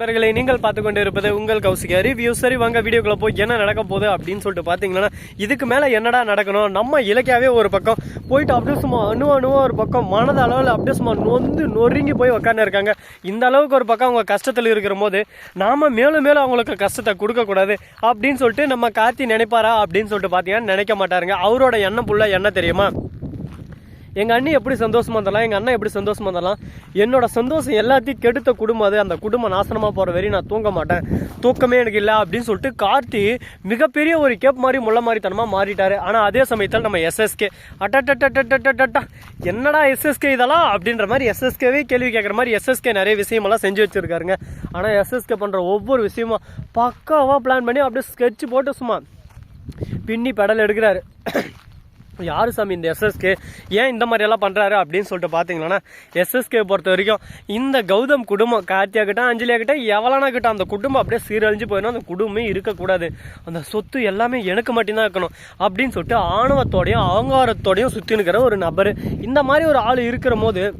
நண்பர்களை நீங்கள் பார்த்து கொண்டு இருப்பது உங்கள் கௌசிகா ரிவ்யூ சரி வாங்க வீடியோக்குள்ள போய் என்ன நடக்க போகுது அப்படின்னு சொல்லிட்டு பார்த்தீங்கன்னா இதுக்கு மேலே என்னடா நடக்கணும்? நம்ம இலக்கியாவே ஒரு பக்கம். போயிட்டு அப்படியே சும்மா அணு அணுவா ஒரு பக்கம். மனத அளவில் அப்படியே சும்மா நொந்து நொறுங்கி போய் உட்காந்து இருக்காங்க. இந்த அளவுக்கு ஒரு பக்கம் அவங்க கஷ்டத்தில் இருக்கிற போது நாம மேலும் மேலும் அவங்களுக்கு கஷ்டத்தை கொடுக்கக்கூடாது அப்படின்னு சொல்லிட்டு நம்ம கார்த்தி நினைப்பாரா அப்படின்னு சொல்லிட்டு பார்த்தீங்கன்னா நினைக்க மாட்டாருங்க. அவரோட எண்ணம் புள்ள என்ன தெரியுமா? எங்கள் அண்ணி எப்படி சந்தோஷமாக இருந்தாலும் எங்கள் அண்ணன் எப்படி சந்தோஷமாக இருந்தாலும் என்னோட சந்தோஷம் எல்லாத்தையும் கெடுத்த குடும்பம் அது. அந்த குடும்பம் நாசனமாக போகிற வரையும் நான் தூங்க மாட்டேன். தூக்கமே எனக்கு இல்லை அப்படின்னு சொல்லிட்டு கார்த்தி மிகப்பெரிய ஒரு கேப் மாதிரி முள்ள மாதிரி தனமாக மாறிட்டார். ஆனால் அதே சமயத்தில் நம்ம எஸ்எஸ்கே அட்டா என்னடா எஸ்எஸ்கே இதெல்லாம் அப்படின்ற மாதிரி எஸ்எஸ்கேவே கேள்வி கேட்குற மாதிரி எஸ்எஸ்கே நிறைய விஷயமெல்லாம் செஞ்சு வச்சுருக்காருங்க. ஆனால் எஸ்எஸ்கே பண்ணுற ஒவ்வொரு விஷயமும் பக்காவாக பிளான் பண்ணி அப்படியே ஸ்கெட்ச் போட்டு சும்மா பின்னி பெடல் எடுக்கிறாரு. யாரு சாமி இந்த எஸ்எஸ்கே ஏன் இந்த மாதிரி எல்லாம் அப்படின்னு சொல்லிட்டு பார்த்தீங்கன்னா எஸ்எஸ்கே பொறுத்த வரைக்கும் இந்த கௌதம் குடும்பம் கார்த்தியா கிட்ட அஞ்சலியா கிட்ட எவ்வளோனா கிட்ட அந்த குடும்பம் அப்படியே சீரழிஞ்சு போயிடும். அந்த குடும்பமே இருக்கக்கூடாது. அந்த சொத்து எல்லாமே எனக்கு மட்டும்தான் இருக்கணும் அப்படின்னு சொல்லிட்டு ஆணவத்தோடையும் அகங்காரத்தோடையும் சுற்றி நிற்கிற ஒரு நபர். இந்த மாதிரி ஒரு ஆள் இருக்கிற போது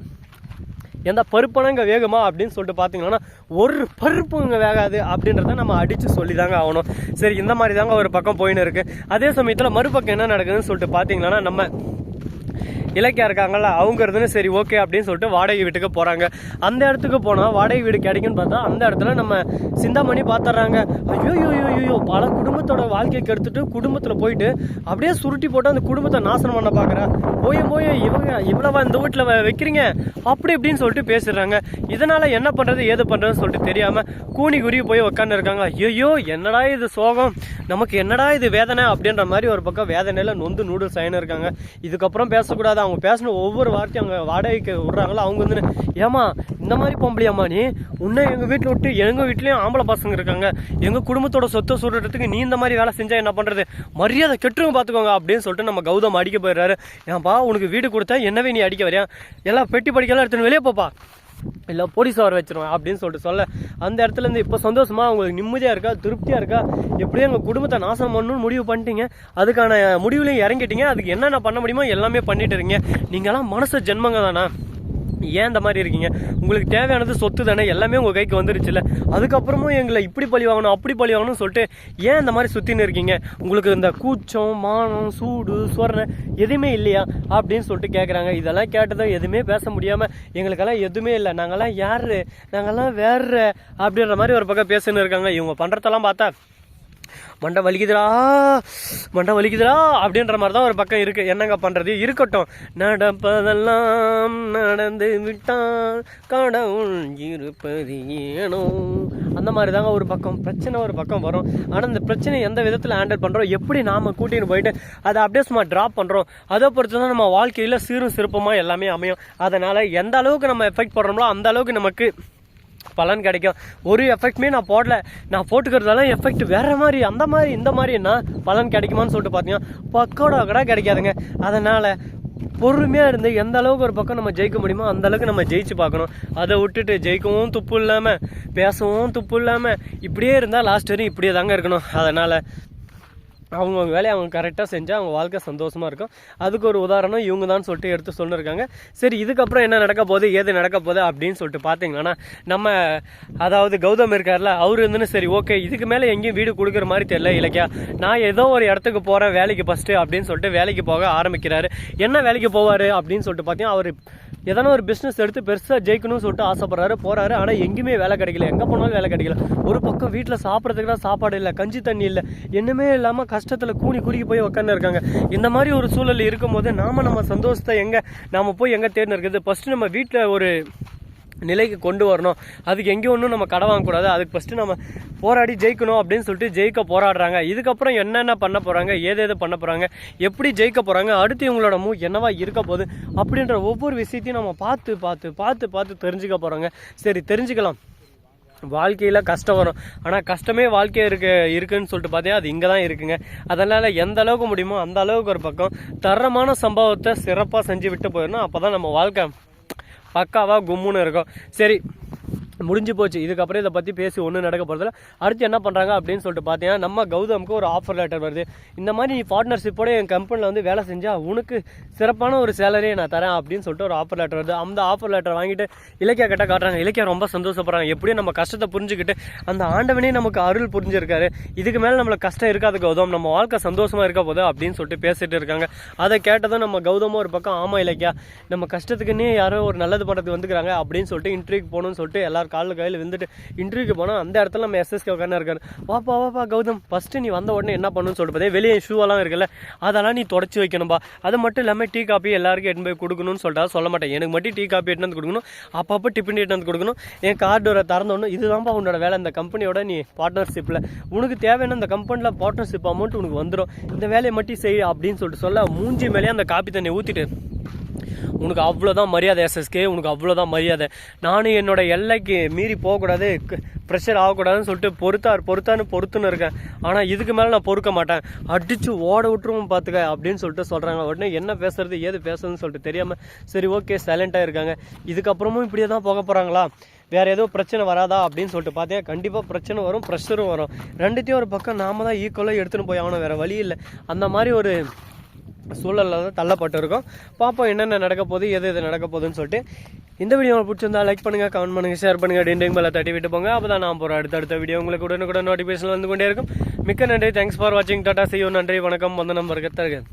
எந்த பருப்பனங்க வேகுமா அப்படின்னு சொல்லிட்டு பார்த்தீங்கன்னா ஒரு பருப்பு இங்கே வேகாது அப்படின்றத நம்ம அடித்து சொல்லி தாங்க ஆகணும். சரி இந்த மாதிரி தாங்க ஒரு பக்கம் போயின்னு இருக்குது அதே சமயத்தில் மறுபக்கம் என்ன நடக்குதுன்னு சொல்லிட்டு பார்த்தீங்கன்னா நம்ம இலக்கியா இருக்காங்கல்ல அவங்க இருந்துன்னு சரி ஓகே அப்படின்னு சொல்லிட்டு வாடகை வீட்டுக்கு போகிறாங்க அந்த இடத்துக்கு போனால் வாடகை வீடு கிடைக்குன்னு பார்த்தா அந்த இடத்துல நம்ம சிந்தாமணி பார்த்துட்றாங்க ஐயோ ஐயோ ஐயோ பல குடும்பத்தோட வாழ்க்கையை கெடுத்துட்டு குடும்பத்தில் போயிட்டு அப்படியே சுருட்டி போட்டு அந்த குடும்பத்தை நாசனம் பண்ண பார்க்குறா போய் போய் இவங்க இவ்வளவா இந்த வீட்டில் வைக்கிறீங்க? அப்படி இப்படின்னு சொல்லிட்டு பேசுறாங்க இதனால என்ன பண்றது ஏது பண்றதுன்னு சொல்லிட்டு தெரியாம கூனி குருவி போய் உட்காந்து இருக்காங்க. ஐயோ என்னடா இது சோகம்? நமக்கு என்னடா இது வேதனை? அப்படின்ற மாதிரி ஒரு பக்கம் வேதனையில நொந்து நூடுல்ஸ் ஆயின்னு இருக்காங்க. இதுக்கப்புறம் பேசக்கூடாது? அவங்க பேசின ஒவ்வொரு வார்த்தையும் அவங்க வாடகைக்கு விடுறாங்களோ அவங்க வந்து ஏமா இந்த மாதிரி பொம்பளையாம்மா நீ? உன்னை எங்க வீட்டில் விட்டு எங்க வீட்லயும் ஆம்பளை பசங்க இருக்காங்க. எங்க குடும்பத்தோட சொத்தை சுடுறதுக்கு நீ இந்த மாதிரி வேலை செஞ்சா என்ன பண்றது? மரியாதை கெட்டுருங்க பார்த்துக்கோங்க அப்படின்னு சொல்லிட்டு நம்ம கௌதம் அடிக்க போயிடுறாரு. ஏன்பா உனக்கு வீடு கொடுத்தா என்னவே நீ அடிக்க வரையா எல்லாம் பெட்டி படிக்கலாம் எடுத்துன்னு வெளியே போப்பா. இல்லை போலீஸ் சோறு வச்சிருவேன் அப்படின்னு சொல்லிட்டு சொல்ல அந்த இடத்துல இருந்து இப்போ சந்தோஷமா உங்களுக்கு நிம்மதியாக இருக்கா திருப்தியாக இருக்கா? எப்படியும் எங்கள் குடும்பத்தை நாசம் பண்ணணும்னு முடிவு பண்ணிட்டீங்க. அதுக்கான முடிவுலையும் இறங்கிட்டீங்க. அதுக்கு என்னென்ன பண்ண முடியுமோ எல்லாமே பண்ணிட்டு இருக்கீங்க. நீங்களாம் மனசு ஜென்மங்க தானே ஏன் இந்த மாதிரி இருக்கீங்க? உங்களுக்கு தேவையானது சொத்து தானே எல்லாமே உங்கள் கைக்கு வந்துருச்சுல்ல. அதுக்கப்புறமும் எங்களை இப்படி பழி வாங்கணும் அப்படி பழி வாங்கணும்னு சொல்லிட்டு ஏன் இந்த மாதிரி சுற்றின்னு இருக்கீங்க? உங்களுக்கு இந்த கூச்சம் மானம் சூடு சொரணை எதுவுமே இல்லையா? அப்படின்னு சொல்லிட்டு கேட்குறாங்க இதெல்லாம் கேட்டதும் எதுவுமே பேச முடியாமல் எங்களுக்கெல்லாம் எதுவுமே இல்லை. நாங்கள்லாம் யார்? நாங்கள்லாம் வேறு அப்படின்ற மாதிரி ஒரு பக்கம் பேசுன்னு இருக்காங்க. இவங்க பண்ணுறதெல்லாம் பார்த்தா மண்டை வலிக்குதுடா மண்டை வலிக்குதுடா அப்படின்ற மாதிரி தான் ஒரு பக்கம் இருக்கு. என்னங்க பண்றது? இருக்கட்டும். நடப்பதெல்லாம் நடந்து விட்டான் கடவுள் இருப்பது ஏனோ? அந்த மாதிரி தாங்க ஒரு பக்கம். பிரச்சனை ஒரு பக்கம் வரும். ஆனால் இந்த பிரச்சனை எந்த விதத்தில் ஹேண்டில் பண்ணுறோம் எப்படி நாம கூட்டின்னு போயிட்டு அதை அப்படியே சும்மா ட்ராப் பண்ணுறோம் அதை பொறுத்து தான் நம்ம வாழ்க்கையில் சீரும் சிறப்புமாக எல்லாமே அமையும். அதனால் எந்த அளவுக்கு நம்ம எஃபெக்ட் பண்ணுறோமோ அந்த அளவுக்கு நமக்கு பலன் கிடைக்கும். ஒரு எஃபெக்ட்டுமே நான் போடல. நான் போட்டுக்கிறதால எஃபெக்ட் வேற மாதிரி அந்த மாதிரி இந்த மாதிரி என்ன பலன் கிடைக்குமான்னு சொல்லிட்டு பார்த்தீங்கன்னா பக்கோட கூட கிடைக்காதுங்க. அதனால பொறுமையாக இருந்து எந்த அளவுக்கு ஒரு பக்கம் நம்ம ஜெயிக்க முடியுமோ அந்த அளவுக்கு நம்ம ஜெயிச்சு பார்க்கணும். அதை விட்டுட்டு ஜெயிக்கவும் துப்பு இல்லாமல் பேசவும் துப்பு இல்லாமல் இப்படியே இருந்தால் லாஸ்ட் வரையும் இப்படியே தாங்க இருக்கணும். அதனால் அவங்கவுங்க வேலையை அவங்க கரெக்டாக செஞ்சால் அவங்க வாழ்க்கை சந்தோஷமாக இருக்கும். அதுக்கு ஒரு உதாரணம் இவங்க தான் சொல்லிட்டு எடுத்து சொல்லியிருக்காங்க சரி இதுக்கப்புறம் என்ன நடக்க போகுது ஏது நடக்க போகுது அப்படின்னு சொல்லிட்டு பார்த்தீங்கன்னா நம்ம அதாவது கௌதம் இருக்கார்ல அவர் இருந்துன்னு சரி ஓகே இதுக்கு மேலே எங்கேயும் வீடு கொடுக்குற மாதிரி தெரியல இலக்கியா. நான் ஏதோ ஒரு இடத்துக்கு போகிறேன் வேலைக்கு ஃபஸ்ட்டு அப்படின்னு சொல்லிட்டு வேலைக்கு போக ஆரம்பிக்கிறாரு. என்ன வேலைக்கு போவார் அப்படின்னு சொல்லிட்டு பார்த்தீங்கன்னா அவர் எதனா ஒரு பிஸ்னஸ் எடுத்து பெருசாக ஜெயிக்கணும்னு சொல்லிட்டு ஆசைப்படுறாரு போகிறாரு ஆனால் எங்கேயுமே வேலை கிடைக்கல. எங்கே போனாலும் வேலை கிடைக்கல. ஒரு பக்கம் வீட்டில் சாப்பிட்றதுக்கு தான் சாப்பாடு இல்லை கஞ்சி தண்ணி இல்லை என்னமே இல்லாமல் கஷ்டத்தில் கூணி குறுக்கி போய் உட்காந்து இருக்காங்க. இந்த மாதிரி ஒரு சூழல் இருக்கும்போது நாம் நம்ம சந்தோஷத்தை எங்கே நாம் போய் எங்கே தேர்ந்து இருக்குது ஃபஸ்ட்டு நம்ம வீட்டில் ஒரு நிலைக்கு கொண்டு வரணும். அதுக்கு எங்கேயும் ஒன்றும் நம்ம கடை வாங்கக்கூடாது. அதுக்கு ஃபஸ்ட்டு நம்ம போராடி ஜெயிக்கணும் அப்படின்னு சொல்லிட்டு ஜெயிக்க போராடுறாங்க. இதுக்கப்புறம் என்னென்ன பண்ண போகிறாங்க ஏது எது பண்ண போகிறாங்க எப்படி ஜெயிக்க போகிறாங்க அடுத்து இவங்களோட மூ என்னவா இருக்க போகுது? அப்படின்ற ஒவ்வொரு விஷயத்தையும் நம்ம பார்த்து பார்த்து பார்த்து பார்த்து தெரிஞ்சுக்க போகிறாங்க சரி தெரிஞ்சுக்கலாம். வாழ்க்கையில் கஷ்டம் வரும். ஆனால் கஷ்டமே வாழ்க்கையை இருக்கு இருக்குன்னு சொல்லிட்டு பார்த்தீங்கன்னா அது இங்கே தான் இருக்குங்க. அதனால் எந்த அளவுக்கு முடியுமோ அந்த அளவுக்கு ஒரு பக்கம் தரமான சம்பவத்தை சிறப்பாக செஞ்சு விட்டு போயிடணும். அப்போ தான் நம்ம வாழ்க்கை பக்காவாக கும்முன்னு இருக்கும். சரி முடிஞ்சு போச்சு. இதுக்கப்புறம் இதை பற்றி பேசி ஒன்றும் நடக்க போகிறதில்ல அடுத்து என்ன பண்ணுறாங்க அப்படின்னு சொல்லிட்டு பார்த்தீங்கன்னா நம்ம கௌதமுக்கு ஒரு ஆஃபர் லெட்டர் வருது. இந்த மாதிரி நீ பார்ட்னர்ஷிப்போட என் கம்பெனியில் வந்து வேலை செஞ்சால் உனக்கு சிறப்பான ஒரு சேலரியை நான் தரேன் அப்படின்னு சொல்லிட்டு ஒரு ஆஃபர் லெட்டர் வருது. அந்த ஆஃபர் லெட்டர் வாங்கிட்டு இலக்கியா கிட்ட காட்டுறாங்க. இலக்கியா ரொம்ப சந்தோஷப்படுறாங்க. எப்படியும் நம்ம கஷ்டத்தை புரிஞ்சுக்கிட்டு அந்த ஆண்டவனே நமக்கு அருள் புரிஞ்சிருக்காரு. இதுக்கு மேலே நம்மளுக்கு கஷ்டம் இருக்காது கௌதம். நம்ம வாழ்க்கை சந்தோஷமாக இருக்க போது அப்படின்னு சொல்லிட்டு பேசிட்டு இருக்காங்க. அதை கேட்டதும் நம்ம கௌதமும் ஒரு பக்கம் ஆமாம் இலக்கியா நம்ம கஷ்டத்துக்குன்னே யாரோ ஒரு நல்லது பண்ணுறதுக்கு வந்துக்கிறாங்க அப்படின்னு சொல்லிட்டு இன்டர்வியூக்கு போகணும்னு சொல்லிட்டு எல்லாரும் காலில் கையில் விழுந்துட்டு இன்டர்வியூக்கு போனால் அந்த இடத்துல நம்ம எஸ்எஸ்கே உட்காந்து இருக்காரு. வாப்பா வாப்பா கௌதம். ஃபஸ்ட்டு நீ வந்த உடனே என்ன பண்ணணும்னு சொல்லிட்டு பார்த்தீங்க வெளியே ஷூவெல்லாம் இருக்குல்ல அதெல்லாம் நீ தொடச்சி வைக்கணும்பா. அது மட்டும் இல்லாமல் டீ காப்பி எல்லாருக்கும் எடுத்து போய் கொடுக்கணும்னு சொல்லிட்டா சொல்ல மாட்டேன் எனக்கு மட்டும் டீ காப்பி எட்டு வந்து கொடுக்கணும். அப்பப்போ டிஃபன் எட்டு வந்து கொடுக்கணும். என் கார்டோரை திறந்தோன்னு இதுதான்ப்பா உன்னோட வேலை. இந்த கம்பெனியோட நீ பார்ட்னர்ஷிப்பில் உனக்கு தேவையான அந்த கம்பெனியில் பார்ட்னர்ஷிப் அமௌண்ட் உனக்கு வந்துடும் இந்த வேலையை மட்டும் செய் அப்படின்னு சொல்லிட்டு சொல்ல மூஞ்சி மேலேயே அந்த காப்பி தண்ணி ஊற்றிட்டு உனக்கு அவ்வளோதான் மரியாதை எஸ்எஸ்கே உனக்கு அவ்வளோதான் மரியாதை. நானும் என்னோட எல்லைக்கு மீறி போகக்கூடாது ப்ரெஷர் ஆகக்கூடாதுன்னு சொல்லிட்டு பொறுத்தார் பொறுத்தான்னு பொறுத்துன்னு இருக்கேன். ஆனால் இதுக்கு மேலே நான் பொறுக்க மாட்டேன். அடித்து ஓட விட்டுருவோம் பார்த்துக்க அப்படின்னு சொல்லிட்டு சொல்கிறாங்க உடனே என்ன பேசுறது ஏது பேசுறதுன்னு சொல்லிட்டு தெரியாமல் சரி ஓகே சைலண்ட்டாக இருக்காங்க. இதுக்கப்புறமும் இப்படியே தான் போக போகிறாங்களா வேறு எதுவும் பிரச்சனை வராதா அப்படின்னு சொல்லிட்டு பார்த்தேன் கண்டிப்பாக பிரச்சனை வரும் ப்ரெஷரும் வரும். ரெண்டுத்தையும் ஒரு பக்கம் நாம தான் ஈக்குவலாக எடுத்துன்னு போய் ஆகணும் வேறு வழி இல்லை. அந்த மாதிரி ஒரு சூழலில் தான் தள்ளப்பட்டிருக்கோம். பார்ப்போம் என்னென்ன நடக்க போகுது எது எது நடக்க போகுதுன்னு சொல்லிட்டு. இந்த வீடியோ உங்களுக்கு பிடிச்சிருந்தா லைக் பண்ணுங்க கமெண்ட் பண்ணுங்க ஷேர் பண்ணுங்க டிண்டிங் மேலே தட்டி விட்டு போங்க. அப்போ தான் நான் போகிற அடுத்தடுத்த வீடியோ உங்களுக்கு உடனுக்குடன் நோட்டிஃபிகேஷன் வந்து கொண்டே இருக்கும். மிக்க நன்றி. தேங்க்ஸ் ஃபார் வாட்சிங் டாட்டா செய்யும் நன்றி வணக்கம். வந்த நம்பருக்கு தருகிறேன்